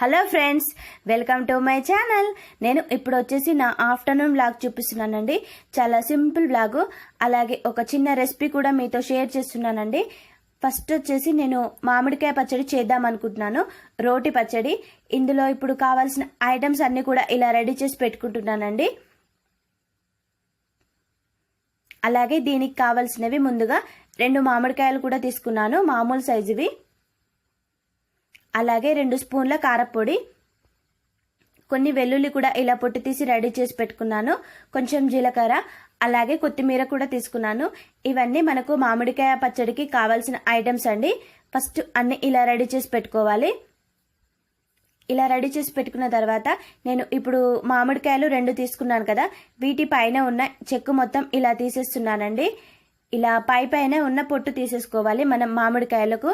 Hello friends welcome to my channel. నేను ఇప్పుడు వచ్చేసి నా ఆఫ్టర్నూన్ బ్లాగ్ చూపిస్తున్నానండి. చాలా సింపుల్ బ్లాగు అలాగే ఒక చిన్న రెసిపీ కూడా మీతో షేర్ చేస్తున్నానండి. ఫస్ట్ వచ్చేసి నేను మామిడికాయ పచ్చడి చేద్దాం అనుకుంటున్నాను. రోటి పచ్చడి. ఇందులో ఇప్పుడు కావాల్సిన ఐటమ్స్ అన్నీ కూడా ఇలా రెడీ చేసి పెట్టుకుంటున్నానండి. అలాగే దీనికి కావాల్సినవి ముందుగా రెండు మామిడికాయలు కూడా తీసుకున్నాను మామూలు సైజువి. అలాగే రెండు స్పూన్ల కారపొడి కొన్ని వెల్లుల్లి కూడా ఇలా పొట్టు తీసి రెడీ చేసి పెట్టుకున్నాను. కొంచెం జీలకర్ర అలాగే కొత్తిమీర కూడా తీసుకున్నాను. ఇవన్నీ మనకు మామిడికాయ పచ్చడికి కావాల్సిన ఐటమ్స్ అండి. ఫస్ట్ అన్ని ఇలా రెడీ చేసి పెట్టుకోవాలి. ఇలా రెడీ చేసి పెట్టుకున్న తర్వాత నేను ఇప్పుడు మామిడికాయలు రెండు తీసుకున్నాను కదా. వీటి పైన ఉన్న చెక్కు మొత్తం ఇలా తీసేస్తున్నానండి. ఇలా పై పైన ఉన్న పొట్టు తీసేసుకోవాలి మనం మామిడికాయలకు.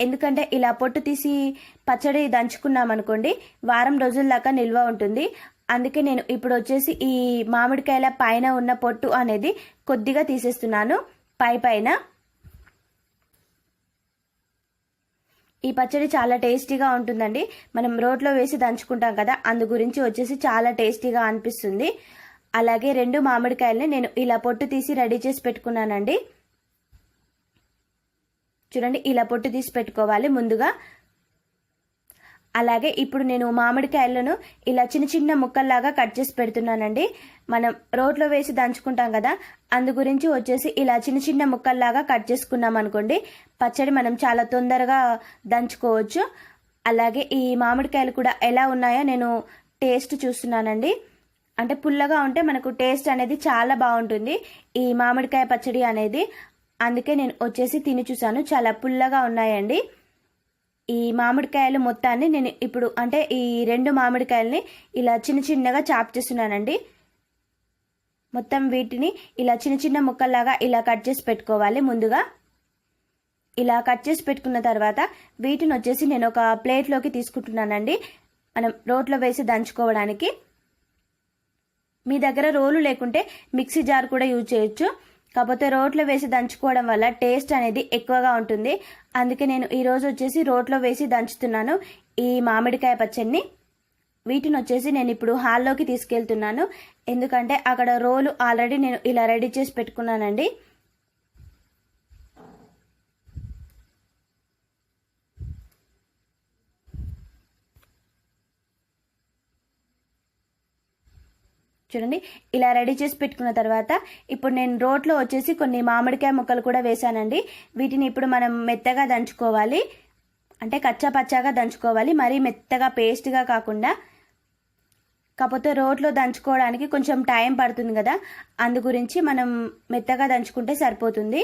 ఎందుకంటే ఇలా పొట్టు తీసి పచ్చడి దంచుకున్నాం అనుకోండి వారం రోజుల దాకా నిల్వ ఉంటుంది. అందుకే నేను ఇప్పుడు వచ్చేసి ఈ మామిడికాయల పైన ఉన్న పొట్టు అనేది కొద్దిగా తీసేస్తున్నాను. పై పైన. ఈ పచ్చడి చాలా టేస్టీగా ఉంటుందండి. మనం రోట్లో వేసి దంచుకుంటాం కదా అందు గురించి వచ్చేసి చాలా టేస్టీగా అనిపిస్తుంది. అలాగే రెండు మామిడికాయలని నేను ఇలా పొట్టు తీసి రెడీ చేసి పెట్టుకున్నానండి. చూడండి ఇలా పొట్టు తీసి పెట్టుకోవాలి ముందుగా. అలాగే ఇప్పుడు నేను మామిడికాయలను ఇలా చిన్న చిన్న ముక్కల్లాగా కట్ చేసి పెడుతున్నానండి. మనం రోట్లో వేసి దంచుకుంటాం కదా అందు గురించి వచ్చేసి ఇలా చిన్న చిన్న ముక్కల్లాగా కట్ చేసుకున్నాం అనుకోండి పచ్చడి మనం చాలా తొందరగా దంచుకోవచ్చు. అలాగే ఈ మామిడికాయలు కూడా ఎలా ఉన్నాయో నేను టేస్ట్ చూస్తున్నానండి. అంటే పుల్లగా ఉంటే మనకు టేస్ట్ అనేది చాలా బాగుంటుంది. ఈ మామిడికాయ పచ్చడి అనేది అందుకే నేను వచ్చేసి తిని చూసాను చాలా పుల్లగా ఉన్నాయండి. ఈ మామిడికాయలు మొత్తాన్ని నేను ఇప్పుడు అంటే ఈ రెండు మామిడికాయలని ఇలా చిన్న చిన్నగా చాప్ చేస్తున్నానండి. మొత్తం వీటిని ఇలా చిన్న చిన్న ముక్కల్లాగా ఇలా కట్ చేసి పెట్టుకోవాలి ముందుగా. ఇలా కట్ చేసి పెట్టుకున్న తర్వాత వీటిని వచ్చేసి నేను ఒక ప్లేట్లోకి తీసుకుంటున్నానండి. మనం రోట్లో వేసి దంచుకోవడానికి. మీ దగ్గర రోలు లేకుంటే మిక్సీ జార్ కూడా యూజ్ చేయొచ్చు. కాకపోతే రోట్లో వేసి దంచుకోవడం వల్ల టేస్ట్ అనేది ఎక్కువగా ఉంటుంది. అందుకే నేను ఈరోజు వచ్చేసి రోట్లో వేసి దంచుతున్నాను. ఈ మామిడికాయ పచ్చడిని వీటిని వచ్చేసి నేను ఇప్పుడు హాల్లోకి తీసుకెళ్తున్నాను. ఎందుకంటే అక్కడ రోలు ఆల్రెడీ నేను ఇలా రెడీ చేసి పెట్టుకున్నానండి. చూడండి ఇలా రెడీ చేసి పెట్టుకున్న తర్వాత ఇప్పుడు నేను రోట్లో వచ్చేసి కొన్ని మామిడికాయ ముక్కలు కూడా వేసానండి వీటిని ఇప్పుడు మనం మెత్తగా దంచుకోవాలి. అంటే కచ్చా పచ్చాగా దంచుకోవాలి. మరీ మెత్తగా పేస్ట్గా కాకుండా. కాకపోతే రోట్లో దంచుకోవడానికి కొంచెం టైం పడుతుంది కదా. అందు గురించి మనం మెత్తగా దంచుకుంటే సరిపోతుంది.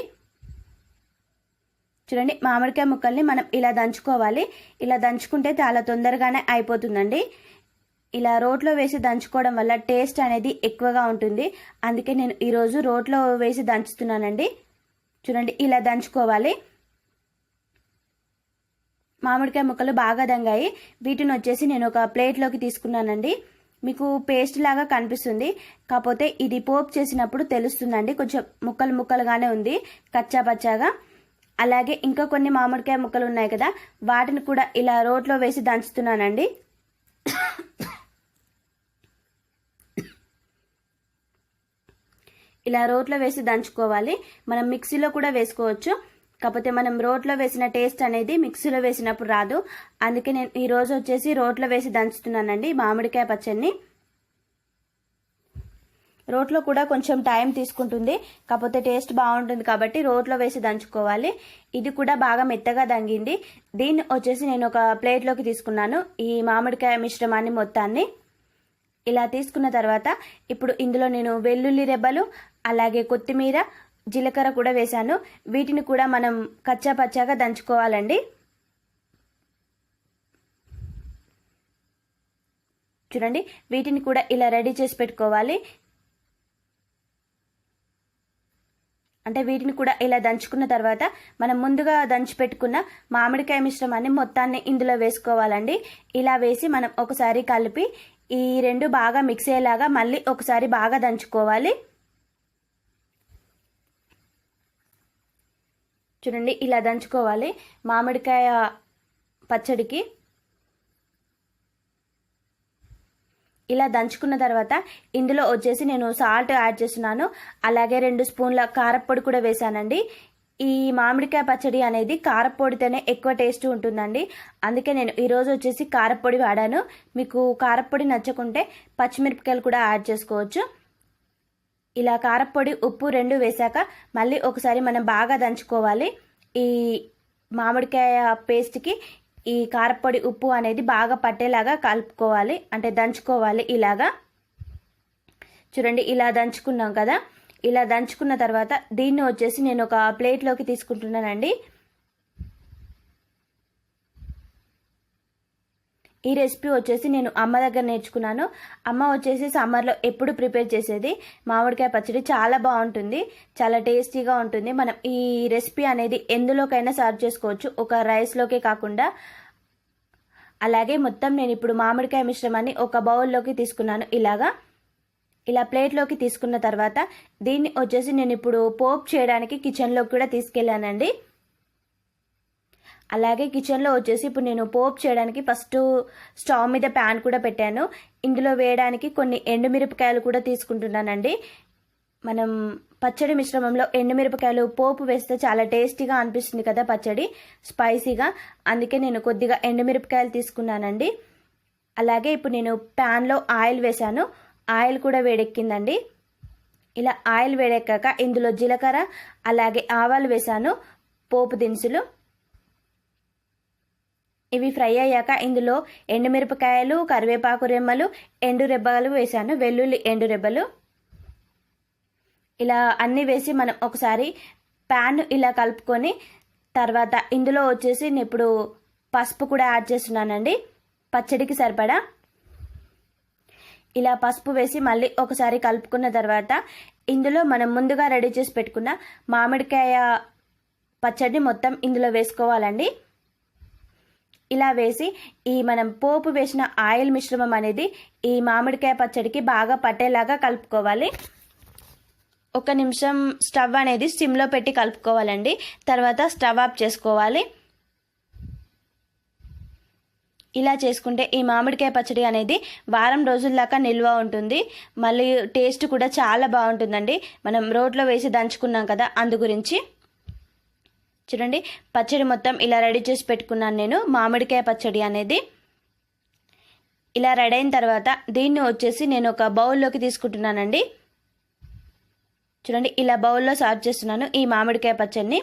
చూడండి మామిడికాయ ముక్కల్ని మనం ఇలా దంచుకోవాలి. ఇలా దంచుకుంటే చాలా తొందరగానే అయిపోతుందండి. ఇలా రోట్లో వేసి దంచుకోవడం వల్ల టేస్ట్ అనేది ఎక్కువగా ఉంటుంది. అందుకే నేను ఈరోజు రోట్లో వేసి దంచుతున్నానండి. చూడండి ఇలా దంచుకోవాలి. మామిడికాయ ముక్కలు బాగా దంగాయి. వీటిని వచ్చేసి నేను ఒక ప్లేట్లోకి తీసుకున్నానండి. మీకు పేస్ట్ లాగా కనిపిస్తుంది. కాకపోతే ఇది పోపు చేసినప్పుడు తెలుస్తుందండి. కొంచెం ముక్కలు ముక్కలుగానే ఉంది కచ్చా పచ్చాగా. అలాగే ఇంకా కొన్ని మామిడికాయ ముక్కలు ఉన్నాయి కదా వాటిని కూడా ఇలా రోట్లో వేసి దంచుతున్నానండి. ఇలా రోట్లో వేసి దంచుకోవాలి. మనం మిక్సీలో కూడా వేసుకోవచ్చు. కాకపోతే మనం రోట్లో వేసిన టేస్ట్ అనేది మిక్సీలో వేసినప్పుడు రాదు. అందుకే నేను ఈరోజు వచ్చేసి రోట్లో వేసి దంచుతున్నానండి మామిడికాయ పచ్చడిని. రోట్లో కూడా కొంచెం టైం తీసుకుంటుంది. కాకపోతే టేస్ట్ బాగుంటుంది కాబట్టి రోట్లో వేసి దంచుకోవాలి. ఇది కూడా బాగా మెత్తగా దంగింది. దీన్ని వచ్చేసి నేను ఒక ప్లేట్లోకి తీసుకున్నాను. ఈ మామిడికాయ మిశ్రమాన్ని మొత్తాన్ని. ఇలా తీసుకున్న తర్వాత ఇప్పుడు ఇందులో నేను వెల్లుల్లి రెబ్బలు అలాగే కొత్తిమీర జీలకర్ర కూడా వేశాను. వీటిని కూడా మనం కచ్చా పచ్చాగా దంచుకోవాలండి. చూడండి వీటిని కూడా ఇలా రెడీ చేసి పెట్టుకోవాలి. అంటే వీటిని కూడా ఇలా దంచుకున్న తర్వాత మనం ముందుగా దంచి పెట్టుకున్న మామిడికాయ మిశ్రమాన్ని మొత్తాన్ని ఇందులో వేసుకోవాలండి. ఇలా వేసి మనం ఒకసారి కలిపి ఈ రెండు బాగా మిక్స్ అయ్యేలాగా మళ్ళీ ఒకసారి బాగా దంచుకోవాలి. చూడండి ఇలా దంచుకోవాలి. మామిడికాయ పచ్చడికి. ఇలా దంచుకున్న తర్వాత ఇందులో వచ్చేసి నేను సాల్ట్ యాడ్ చేస్తున్నాను. అలాగే రెండు స్పూన్ల కారప్పొడి కూడా వేసానండి. ఈ మామిడికాయ పచ్చడి అనేది కారప్పొడితోనే ఎక్కువ టేస్ట్ ఉంటుందండి. అందుకే నేను ఈరోజు వచ్చేసి కారప్పొడి వాడాను. మీకు కారప్పొడి నచ్చకుంటే పచ్చిమిరపకాయలు కూడా యాడ్ చేసుకోవచ్చు. ఇలా కారప్పొడి ఉప్పు రెండు వేశాక మళ్ళీ ఒకసారి మనం బాగా దంచుకోవాలి. ఈ మామిడికాయ పేస్ట్కి ఈ కారప్పొడి ఉప్పు అనేది బాగా పట్టేలాగా కలుపుకోవాలి. అంటే దంచుకోవాలి ఇలాగా. చూడండి ఇలా దంచుకున్నాం కదా. ఇలా దంచుకున్న తర్వాత దీన్ని వచ్చేసి నేను ఒక ప్లేట్లోకి తీసుకుంటున్నానండి. ఈ రెసిపీ వచ్చేసి నేను అమ్మ దగ్గర నేర్చుకున్నాను. అమ్మ వచ్చేసి సమ్మర్లో ఎప్పుడు ప్రిపేర్ చేసేది? మామిడికాయ పచ్చడి చాలా బాగుంటుంది. చాలా టేస్టీగా ఉంటుంది. మనం ఈ రెసిపీ అనేది ఎందులోకైనా సర్వ్ చేసుకోవచ్చు. ఒక రైస్లోకే కాకుండా. అలాగే మొత్తం నేను ఇప్పుడు మామిడికాయ మిశ్రమాన్ని ఒక బౌల్లోకి తీసుకున్నాను. ఇలాగా. ఇలా ప్లేట్లోకి తీసుకున్న తర్వాత దీన్ని వచ్చేసి నేను ఇప్పుడు పోప్ చేయడానికి కిచెన్లోకి కూడా తీసుకెళ్ళానండి. అలాగే కిచెన్లో వచ్చేసి ఇప్పుడు నేను పోప్ చేయడానికి ఫస్ట్ స్టవ్ మీద ప్యాన్ కూడా పెట్టాను. ఇందులో వేయడానికి కొన్ని ఎండుమిరపకాయలు కూడా తీసుకుంటున్నానండి. మనం పచ్చడి మిశ్రమంలో ఎండుమిరపకాయలు పోపు వేస్తే చాలా టేస్టీగా అనిపిస్తుంది కదా పచ్చడి స్పైసీగా. అందుకే నేను కొద్దిగా ఎండుమిరపకాయలు తీసుకున్నానండి. అలాగే ఇప్పుడు నేను ప్యాన్లో ఆయిల్ వేశాను. ఆయిల్ కూడా వేడెక్కిందండి. ఇలా ఆయిల్ వేడెక్కాక ఇందులో జీలకర్ర అలాగే ఆవాలు వేశాను. పోపు దినుసులు ఇవి ఫ్రై అయ్యాక ఇందులో ఎండుమిరపకాయలు కరివేపాకు రెమ్మలు ఎండు రెబ్బలు వేశాను. వెల్లుల్లి ఎండు రెబ్బలు. ఇలా అన్నీ వేసి మనం ఒకసారి ప్యాన్ ఇలా కలుపుకొని తర్వాత ఇందులో వచ్చేసి నేను ఇప్పుడు పసుపు కూడా యాడ్ చేస్తున్నానండి. పచ్చడికి సరిపడా. ఇలా పసుపు వేసి మళ్ళీ ఒకసారి కలుపుకున్న తర్వాత ఇందులో మనం ముందుగా రెడీ చేసి పెట్టుకున్న మామిడికాయ పచ్చడిని మొత్తం ఇందులో వేసుకోవాలండి. ఇలా వేసి ఈ మనం పోపు వేసిన ఆయిల్ మిశ్రమం అనేది ఈ మామిడికాయ పచ్చడికి బాగా పట్టేలాగా కలుపుకోవాలి. ఒక నిమిషం స్టవ్ అనేది సిమ్లో పెట్టి కలుపుకోవాలండి. తర్వాత స్టవ్ ఆఫ్ చేసుకోవాలి. ఇలా చేసుకుంటే ఈ మామిడికాయ పచ్చడి అనేది వారం రోజుల దాకా నిల్వ ఉంటుంది. మళ్ళీ టేస్ట్ కూడా చాలా బాగుంటుందండి. మనం రోట్లో వేసి దంచుకున్నాం కదా అందు గురించి. చూడండి. పచ్చడి మొత్తం ఇలా రెడీ చేసి పెట్టుకున్నాను నేను. మామిడికాయ పచ్చడి అనేది ఇలా రెడీ అయిన తర్వాత దీన్ని వచ్చేసి నేను ఒక బౌల్లోకి తీసుకుంటున్నానండి. చూడండి ఇలా బౌల్లో సర్వ్ చేస్తున్నాను ఈ మామిడికాయ పచ్చడిని.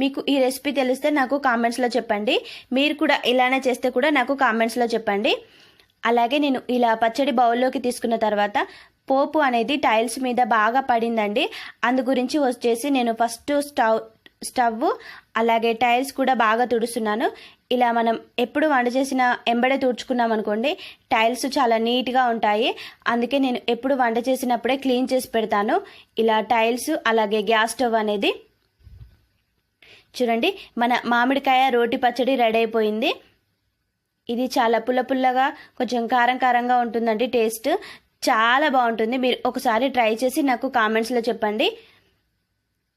మీకు ఈ రెసిపీ తెలిస్తే నాకు కామెంట్స్లో చెప్పండి. మీరు కూడా ఇలానే చేస్తే కూడా నాకు కామెంట్స్లో చెప్పండి. అలాగే నేను ఇలా పచ్చడి బౌల్లోకి తీసుకున్న తర్వాత పోపు అనేది టైల్స్ మీద బాగా పడిందండి. అందు గురించి వచ్చేసి నేను ఫస్ట్ స్టవ్ స్టవ్ అలాగే టైల్స్ కూడా బాగా తుడుస్తున్నాను. ఇలా మనం ఎప్పుడు వంట చేసిన ఎంబడే తుడుచుకున్నాం అనుకోండి టైల్స్ చాలా నీట్గా ఉంటాయి. అందుకే నేను ఎప్పుడు వంట చేసినప్పుడే క్లీన్ చేసి పెడతాను. ఇలా టైల్స్ అలాగే గ్యాస్ స్టవ్ అనేది. చూడండి మన మామిడికాయ రోటి పచ్చడి రెడీ అయిపోయింది. ఇది చాలా పుల్ల పుల్లగా కొంచెం కారం కారంగా ఉంటుందండి టేస్ట్. చాలా బాగుంటుంది. మీరు ఒకసారి ట్రై చేసి నాకు కామెంట్స్లో చెప్పండి.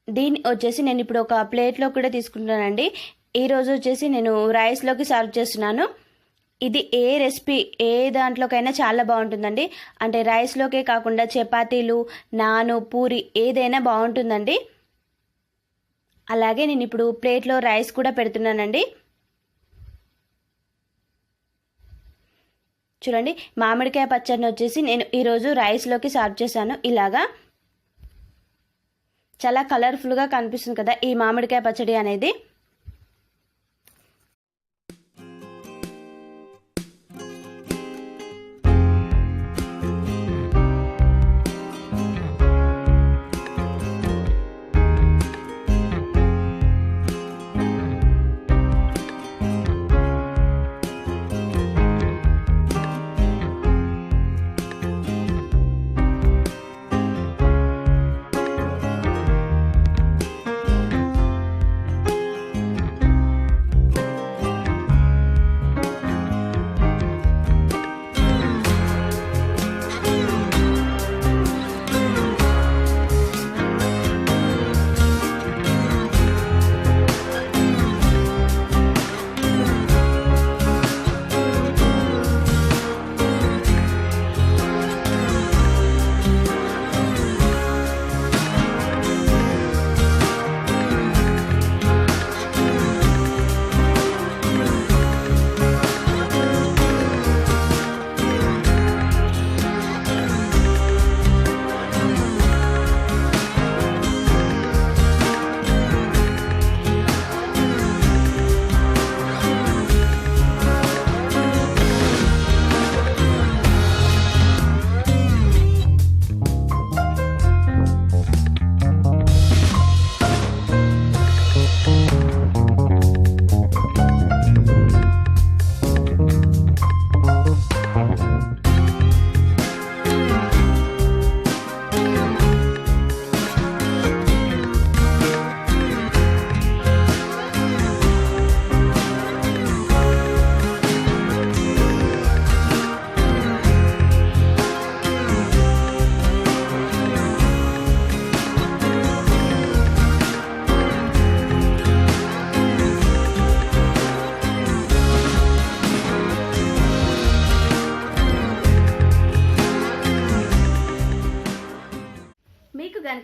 దీన్ని వచ్చేసి నేను ఇప్పుడు ఒక ప్లేట్లో కూడా తీసుకుంటానండి. ఈరోజు వచ్చేసి నేను రైస్లోకి సర్వ్ చేస్తున్నాను. ఇది ఏ రెసిపీ ఏ దాంట్లోకైనా చాలా బాగుంటుందండి. అంటే రైస్లోకే కాకుండా చపాతీలు నాను పూరి ఏదైనా బాగుంటుందండి. అలాగే నేను ఇప్పుడు ప్లేట్లో రైస్ కూడా పెడుతున్నానండి. చూడండి మామిడికాయ పచ్చడిని వచ్చేసి నేను ఈరోజు రైస్లోకి సర్వ్ చేశాను. ఇలాగా చాలా కలర్ఫుల్గా కనిపిస్తుంది కదా ఈ మామిడికాయ పచ్చడి అనేది.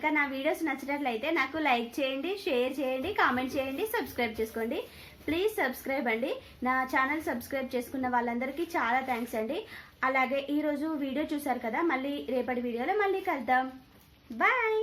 కనుక నా వీడియోస్ నచ్చినట్లయితే నాకు లైక్ చేయండి షేర్ చేయండి కామెంట్ చేయండి సబ్స్క్రైబ్ చేసుకోండి. ప్లీజ్ సబ్స్క్రైబ్ అండి. నా ఛానల్ సబ్స్క్రైబ్ చేసుకున్న వాళ్ళందరికీ చాలా థ్యాంక్స్ అండి. అలాగే ఈరోజు వీడియో చూసారు కదా మళ్ళీ రేపటి వీడియోలో మళ్ళీ కలుద్దాం. బాయ్!